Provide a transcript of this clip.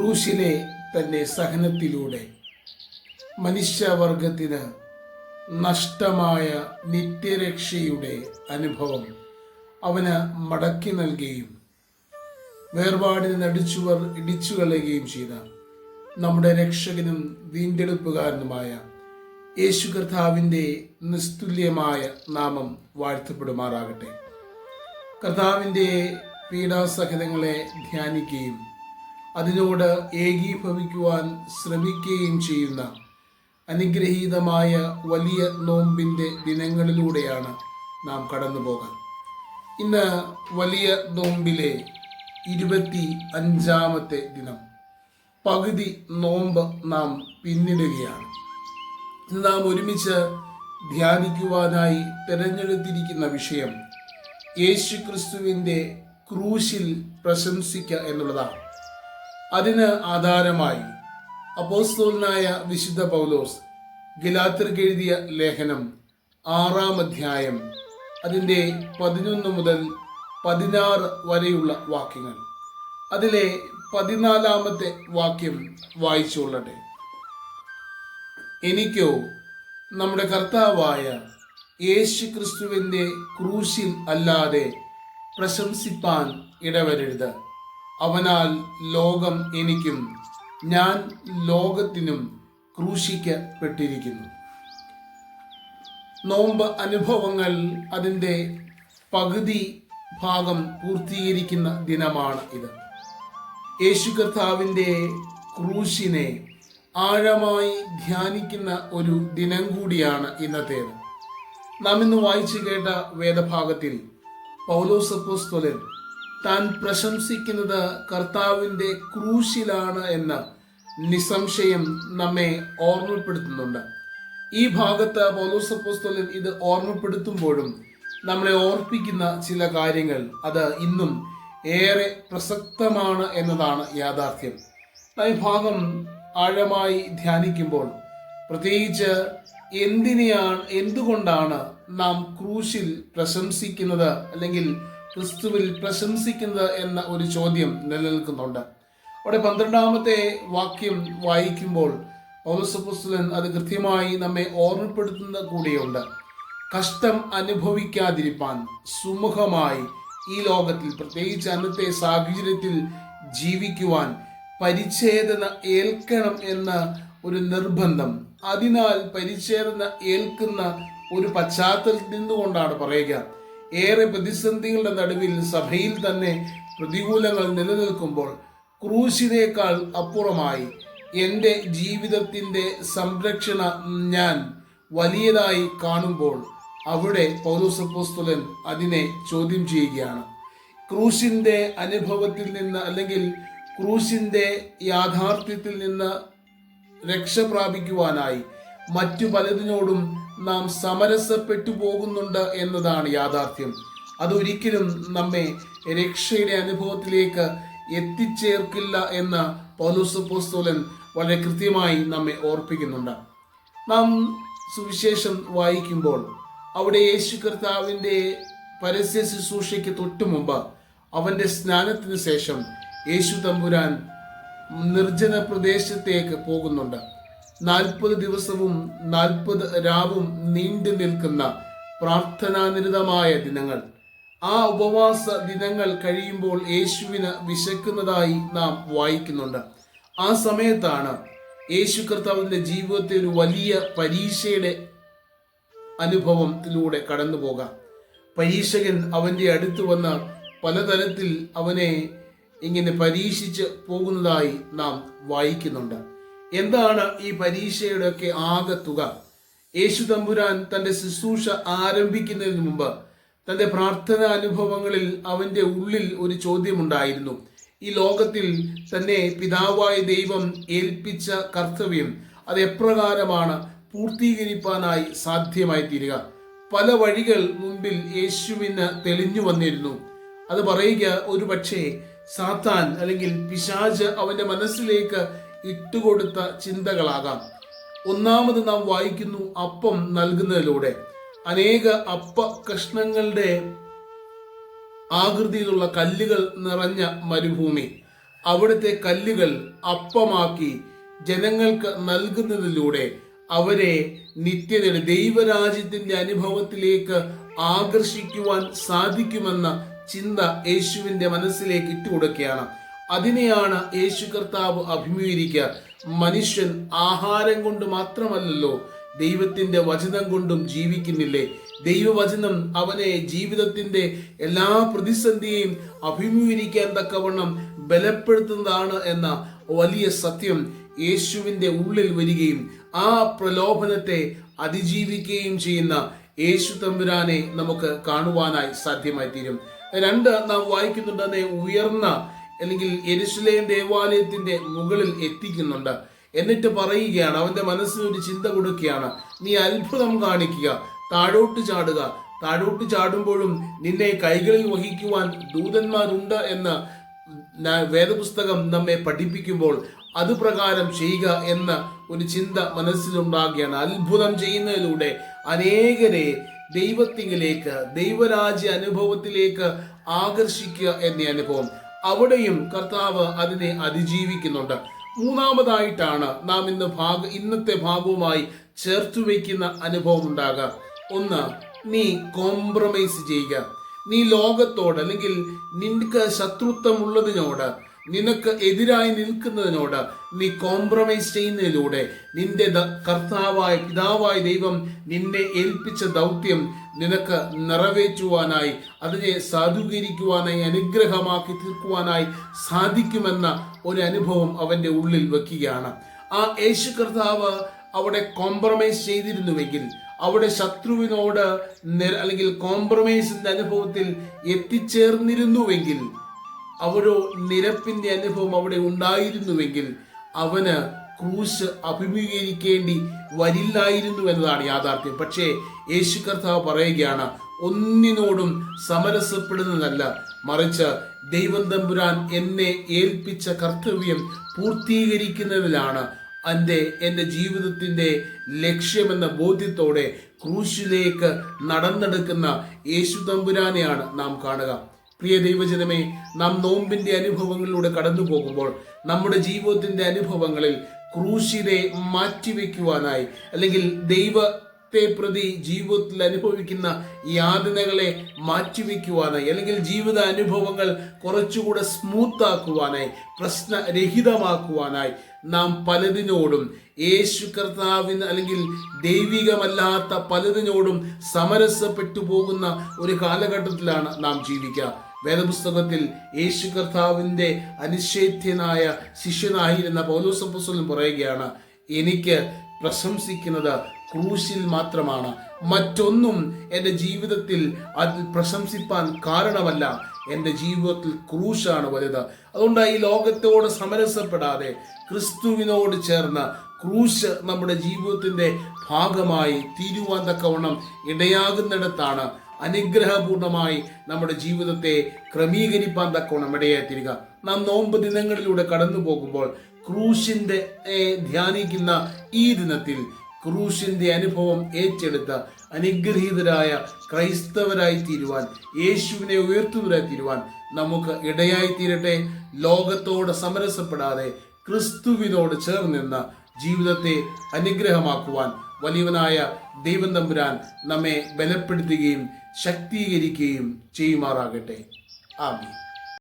ക്രൂശിലെ തന്റെ സഹനത്തിലൂടെ മനുഷ്യവർഗത്തിന് നഷ്ടമായ നിത്യരക്ഷയുടെ അനുഭവം അവന് മടക്കി നൽകുകയും വേർപാടിന് നടിച്ചുവർ ഇടിച്ചു കളയുകയും ചെയ്ത നമ്മുടെ രക്ഷകനും വീണ്ടെടുപ്പുകാരനുമായ യേശു കർത്താവിന്റെ നിസ്തുല്യമായ നാമം വാഴ്ത്തപ്പെടുമാറാകട്ടെ. കർത്താവിന്റെ പീഡാസഹിതങ്ങളെ ധ്യാനിക്കുകയും അതിനോട് ഏകീഭവിക്കുവാൻ ശ്രമിക്കുകയും ചെയ്യുന്ന അനുഗ്രഹീതമായ വലിയ നോമ്പിന്റെ ദിനങ്ങളിലൂടെയാണ് നാം കടന്നു പോകാൻ ഇന്ന് വലിയ നോമ്പിലെ ഇരുപത്തി അഞ്ചാമത്തെ ദിനം. പകുതി നോമ്പ് നാം പിന്നിടുകയാണ്. നാം ഒരുമിച്ച് ധ്യാനിക്കുവാനായി തിരഞ്ഞെടുത്തിരിക്കുന്ന വിഷയം യേശുക്രിസ്തുവിന്റെ ക്രൂശിൽ പ്രശംസിക്കുക എന്നുള്ളതാണ്. അതിന് ആധാരമായി. അപ്പോസ്തോലനായ വിശുദ്ധ പൗലോസ് ഗലാത്തർക്ക് എഴുതിയ ലേഖനം ആറാം അധ്യായം അതിന്റെ പതിനൊന്ന് മുതൽ പതിനാറ് വരെയുള്ള വാക്യങ്ങൾ. അതിലെ പതിനാലാമത്തെ വാക്യം വായിച്ചുകൊള്ളട്ടെ എനിക്കോ നമ്മുടെ കർത്താവായ യേശു ക്രിസ്തുവിന്റെ ക്രൂശിൽ അല്ലാതെ പ്രശംസിപ്പാൻ ഇടവരരുത്. അവനാൽ ലോകം എനിക്കും ഞാൻ ലോകത്തിനും ക്രൂശിക്കപ്പെട്ടിരിക്കുന്നു. നോമ്പ് അനുഭവങ്ങൾ അതിന്റെ പകുതി ഭാഗം പൂർത്തീകരിക്കുന്ന ദിനമാണ് ഇത്. യേശു കർത്താവിന്റെ ക്രൂശിനെ ആഴമായി ധ്യാനിക്കുന്ന ഒരു ദിനം കൂടിയാണ് ഇന്നത്തേത്. നാം ഇന്ന് വായിച്ചു കേട്ട വേദഭാഗത്തിൽ പൗലോസ് അപ്പോസ്തലൻ താൻ പ്രശംസിക്കുന്നത് കർത്താവിന്റെ ക്രൂശിലാണ് എന്ന് നിസ്സംശയം നമ്മെ ഓർമ്മപ്പെടുത്തുന്നുണ്ട്. ഈ ഭാഗത്ത് പൗലോസ് അപ്പോസ്തലൻ ഇത് ഓർമ്മപ്പെടുത്തുമ്പോഴും നമ്മളെ ഓർപ്പിക്കുന്ന ചില കാര്യങ്ങൾ അത് ഇന്നും ഏറെ പ്രസക്തമാണ് എന്നതാണ് യാഥാർത്ഥ്യം. ഈ ഭാഗം ആഴമായി ധ്യാനിക്കുമ്പോൾ പ്രത്യേകിച്ച് എന്തിനെയാണ് എന്തുകൊണ്ടാണ് നാം ക്രൂശിൽ പ്രശംസിക്കുന്നത് അല്ലെങ്കിൽ ക്രിസ്തുവിൽ പ്രശംസിക്കുന്നത് എന്ന ഒരു ചോദ്യം നിലനിൽക്കുന്നുണ്ട്. അവിടെ പന്ത്രണ്ടാമത്തെ വാക്യം വായിക്കുമ്പോൾ പൗലസപുസ്തലൻ അത് കൃത്യമായി നമ്മെ ഓർമ്മപ്പെടുത്തുന്ന കൂടിയുണ്ട്. കഷ്ടം അനുഭവിക്കാതിരിപ്പാൻ സുമുഖമായി ഈ ലോകത്തിൽ പ്രത്യേകിച്ച് അന്നത്തെ സാഹചര്യത്തിൽ ജീവിക്കുവാൻ പരിച്ഛേദന ഏൽക്കണം എന്ന ഒരു നിർബന്ധം. അതിനാൽ പരിച്ഛേദന ഏൽക്കുന്ന ഒരു പശ്ചാത്തലത്തിൽ നിന്നുകൊണ്ടാണ് പറയുക ഏറെ പ്രതിസന്ധികളുടെ നടുവിൽ സഭയിൽ തന്നെ പ്രതികൂലങ്ങൾ നിലനിൽക്കുമ്പോൾ ക്രൂശിനേക്കാൾ അപ്പുറമായി എന്റെ ജീവിതത്തിന്റെ സംരക്ഷണ ഞാൻ വലിയതായി കാണുമ്പോൾ അവിടെ പൗലോസപ്പോസ്തുലൻ അതിനെ ചോദ്യം ചെയ്യുകയാണ്. ക്രൂശിന്റെ അനുഭവത്തിൽ നിന്ന് അല്ലെങ്കിൽ ക്രൂശിന്റെ യാഥാർത്ഥ്യത്തിൽ നിന്ന് രക്ഷ പ്രാപിക്കുവാനായി മറ്റു പലതിനോടും നാം സമരസപ്പെട്ടു പോകുന്നുണ്ട് എന്നതാണ് യാഥാർത്ഥ്യം. അതൊരിക്കലും നമ്മെ രക്ഷയുടെ അനുഭവത്തിലേക്ക് എത്തിച്ചേർക്കില്ല എന്ന് പൗലോസപ്പോസ്തോലൻ വളരെ കൃത്യമായി നമ്മെ ഓർപ്പിക്കുന്നുണ്ട്. നാം സുവിശേഷം വായിക്കുമ്പോൾ അവിടെ യേശു കർത്താവിന്റെ പരസ്യ ശുശ്രൂഷയ്ക്ക് തൊട്ടു മുമ്പ് അവന്റെ സ്നാനത്തിന് ശേഷം യേശു തമ്പുരാൻ നിർജന പ്രദേശത്തേക്ക് പോകുന്നുണ്ട്. നാൽപ്പത് ദിവസവും നാൽപ്പത് രാവും നീണ്ടു നിൽക്കുന്ന പ്രാർത്ഥനാനിരതമായ ദിനങ്ങൾ. ആ ഉപവാസ ദിനങ്ങൾ കഴിയുമ്പോൾ യേശുവിന് വിശക്കുന്നതായി നാം വായിക്കുന്നുണ്ട്. ആ സമയത്താണ് യേശു കർത്താവിന്റെ ജീവിതത്തിൽ ഒരു വലിയ പരീക്ഷയുടെ അനുഭവത്തിലൂടെ കടന്നു പോകാം. പരീക്ഷകൻ അവന്റെ അടുത്ത് വന്ന് പലതരത്തിൽ അവനെ ഇങ്ങനെ പരീക്ഷിച്ച് പോകുന്നതായി നാം വായിക്കുന്നുണ്ട്. എന്താണ് ഈ പരീക്ഷയുടെ ഒക്കെ ആകെ തുക? യേശു തമ്പുരാൻ തന്റെ ശുശ്രൂഷ ആരംഭിക്കുന്നതിന് മുമ്പ് തന്റെ പ്രാർത്ഥന അനുഭവങ്ങളിൽ അവന്റെ ഉള്ളിൽ ഒരു ചോദ്യമുണ്ടായിരുന്നു. ഈ ലോകത്തിൽ തന്നെ പിതാവായ ദൈവം ഏൽപ്പിച്ച കർത്തവ്യം അത് എപ്രകാരമാണ് പൂർത്തീകരിപ്പാനായി സാധ്യമായി തീരുക പല വഴികൾ മുമ്പിൽ യേശുവിന് തെളിഞ്ഞു വന്നിരുന്നു. അത് പറയുക ഒരു പക്ഷേ സാത്താൻ അല്ലെങ്കിൽ പിശാജ് അവന്റെ മനസ്സിലേക്ക് ഇട്ടുകൊടുത്ത ചിന്തകളാകാം. ഒന്നാമത് നാം വായിക്കുന്നു അപ്പം നൽകുന്നതിലൂടെ. അനേക അപ്പ കഷ്ണങ്ങളുടെ ആകൃതിയിലുള്ള കല്ലുകൾ നിറഞ്ഞ മരുഭൂമി. അവിടുത്തെ കല്ലുകൾ അപ്പമാക്കി ജനങ്ങൾക്ക് നൽകുന്നതിലൂടെ അവരെ നിത്യതയുടെ ദൈവരാജ്യത്തിന്റെ അനുഭവത്തിലേക്ക് ആകർഷിക്കുവാൻ സാധിക്കുമെന്ന ചിന്ത യേശുവിന്റെ മനസ്സിലേക്ക് ഇട്ടുകൊടുക്കുകയാണ്. അതിനെയാണ് യേശു കർത്താവ് അഭിമുഖീകരിക്കുക. മനുഷ്യൻ ആഹാരം കൊണ്ട് മാത്രമല്ലല്ലോ ദൈവത്തിന്റെ വചനം കൊണ്ടും ജീവിക്കുന്നില്ലേ? ദൈവവചനം അവനെ ജീവിതത്തിന്റെ എല്ലാ പ്രതിസന്ധിയെയും അഭിമുഖീകരിക്കാൻ തക്കവണ്ണം ബലപ്പെടുത്തുന്നതാണ് എന്ന വലിയ സത്യം യേശുവിന്റെ ഉള്ളിൽ വരികയും ആ പ്രലോഭനത്തെ അതിജീവിക്കുകയും ചെയ്യുന്ന യേശു തമ്പുരാനെ നമുക്ക് കാണുവാനായി സാധ്യമായി തീരും രണ്ട് നാം വായിക്കുന്നുണ്ടെന്ന് ഉയർന്ന അല്ലെങ്കിൽ എരുസലേം ദേവാലയത്തിന്റെ മുകളിൽ എത്തിക്കുന്നുണ്ട്. എന്നിട്ട് പറയുകയാണ് അവന്റെ മനസ്സിൽ ഒരു ചിന്ത കൊടുക്കുകയാണ് നീ അത്ഭുതം കാണിക്കുക താഴോട്ട് ചാടുക. താഴോട്ട് ചാടുമ്പോഴും നിന്നെ കൈകളിൽ വഹിക്കുവാൻ ദൂതന്മാരുണ്ട് എന്ന് വേദപുസ്തകം നമ്മെ പഠിപ്പിക്കുമ്പോൾ അത് പ്രകാരം ചെയ്യുക എന്ന ഒരു ചിന്ത മനസ്സിലുണ്ടാകുകയാണ്. അത്ഭുതം ചെയ്യുന്നതിലൂടെ അനേകരെ ദൈവത്തിങ്കിലേക്ക് ദൈവരാജ്യ അനുഭവത്തിലേക്ക് ആകർഷിക്കുക എന്ന അനുഭവം. അവിടെയും കർത്താവ് അതിനെ അതിജീവിക്കുന്നുണ്ട്. മൂന്നാമതായിട്ടാണ് നാം ഇന്ന് ഭാഗ ഇന്നത്തെ ഭാഗവുമായി ചേർത്തു വയ്ക്കുന്ന അനുഭവം ഉണ്ടാകുക. ഒന്ന് നീ കോംപ്രമൈസ് ചെയ്യുക. നീ ലോകത്തോട് അല്ലെങ്കിൽ നിനക്ക് ശത്രുത്വമുള്ളതിനോട് നിനക്ക് എതിരായി നിൽക്കുന്നതിനോട് നീ കോംപ്രമൈസ് ചെയ്യുന്നതിലൂടെ നിന്റെ കർത്താവായ പിതാവായ ദൈവം നിന്നെ ഏൽപ്പിച്ച ദൗത്യം നിനക്ക് നിറവേറ്റുവാനായി അതിനെ സാധൂകരിക്കുവാനായി അനുഗ്രഹമാക്കി തീർക്കുവാനായി സാധിക്കുമെന്ന ഒരു അനുഭവം അവന്റെ ഉള്ളിൽ വെക്കുകയാണ്. ആ യേശു കർത്താവ് അവിടെ കോംപ്രമൈസ് ചെയ്തിരുന്നുവെങ്കിൽ അവിടെ ശത്രുവിനോട് അല്ലെങ്കിൽ കോംപ്രമൈസിന്റെ അനുഭവത്തിൽ എത്തിച്ചേർന്നിരുന്നുവെങ്കിൽ അവരോ നിരപ്പിന്റെ അനുഭവം അവിടെ ഉണ്ടായിരുന്നുവെങ്കിൽ അവന് ക്രൂശ് അഭിമുഖീകരിക്കേണ്ടി വരില്ലായിരുന്നു എന്നതാണ് യാഥാർത്ഥ്യം. പക്ഷേ യേശു കർത്താവ് പറയുകയാണ് ഒന്നിനോടും സമരസപ്പെടുന്നതല്ല. മറിച്ച് ദൈവം തമ്പുരാൻ എന്നെ ഏൽപ്പിച്ച കർത്തവ്യം പൂർത്തീകരിക്കുന്നതിലാണ് എന്റെ എന്റെ ജീവിതത്തിന്റെ ലക്ഷ്യമെന്ന ബോധ്യത്തോടെ ക്രൂശിലേക്ക് നടന്നെടുക്കുന്ന യേശു തമ്പുരാനെയാണ് നാം കാണുക. പ്രിയ ദൈവജനമേ നാം നോമ്പിന്റെ അനുഭവങ്ങളിലൂടെ കടന്നു പോകുമ്പോൾ നമ്മുടെ ജീവിതത്തിന്റെ അനുഭവങ്ങളിൽ ക്രൂശിനെ മാറ്റിവെക്കുവാനായി അല്ലെങ്കിൽ ദൈവത്തെ പ്രതി ജീവിതത്തിൽ അനുഭവിക്കുന്ന യാതനകളെ മാറ്റിവെക്കുവാനായി അല്ലെങ്കിൽ ജീവിത അനുഭവങ്ങൾ കുറച്ചുകൂടെ സ്മൂത്ത് ആക്കുവാനായി പ്രശ്നരഹിതമാക്കുവാനായി നാം പലതിനോടും യേശു കർത്താവിന് അല്ലെങ്കിൽ ദൈവികമല്ലാത്ത പലതിനോടും സമരസപ്പെട്ടു പോകുന്ന ഒരു കാലഘട്ടത്തിലാണ് നാം ജീവിക്കുക. വേദപുസ്തകത്തിൽ യേശു കർത്താവിന്റെ അനിശ്ചേദ്യനായ ശിഷ്യനായിരുന്ന പൗലോസപ്പുസ്വലൻ പറയുകയാണ് എനിക്ക് പ്രശംസിക്കുന്നത് ക്രൂശിൽ മാത്രമാണ്. മറ്റൊന്നും എന്റെ ജീവിതത്തിൽ അത് പ്രശംസിപ്പാൻ കാരണമല്ല. എന്റെ ജീവിതത്തിൽ ക്രൂശാണ് വലുത്. അതുകൊണ്ട് ഈ ലോകത്തോട് സമരസപ്പെടാതെ ക്രിസ്തുവിനോട് ചേർന്ന് ക്രൂശ് നമ്മുടെ ജീവിതത്തിന്റെ ഭാഗമായി തീരുവാൻ തക്കവണ്ണം ഇടയാകുന്നിടത്താണ് അനുഗ്രഹപൂർണമായി നമ്മുടെ ജീവിതത്തെ ക്രമീകരിപ്പാൻ തക്കവണ്ണം ഇടയായിത്തീരുക. നാം നോമ്പ് ദിനങ്ങളിലൂടെ കടന്നു പോകുമ്പോൾ ക്രൂശിന്റെ ധ്യാനിക്കുന്ന ഈ ദിനത്തിൽ ക്രൂശിന്റെ അനുഭവം ഏറ്റെടുത്ത അനുഗ്രഹീതരായ ക്രൈസ്തവരായി തീരുവാൻ യേശുവിനെ ഉയർത്തുന്നവരായി തീരുവാൻ നമുക്ക് ഇടയായി തീരട്ടെ ലോകത്തോട് സമരസപ്പെടാതെ ക്രിസ്തുവിനോട് ചേർന്ന് നിന്ന് ജീവിതത്തെ അനുഗ്രഹമാക്കുവാൻ വലിയവനായ ദൈവം തമ്പുരാൻ നമ്മെ ബലപ്പെടുത്തുകയും ശക്തീകരിക്കുകയും ചെയ്യുമാറാകട്ടെ. ആമീൻ.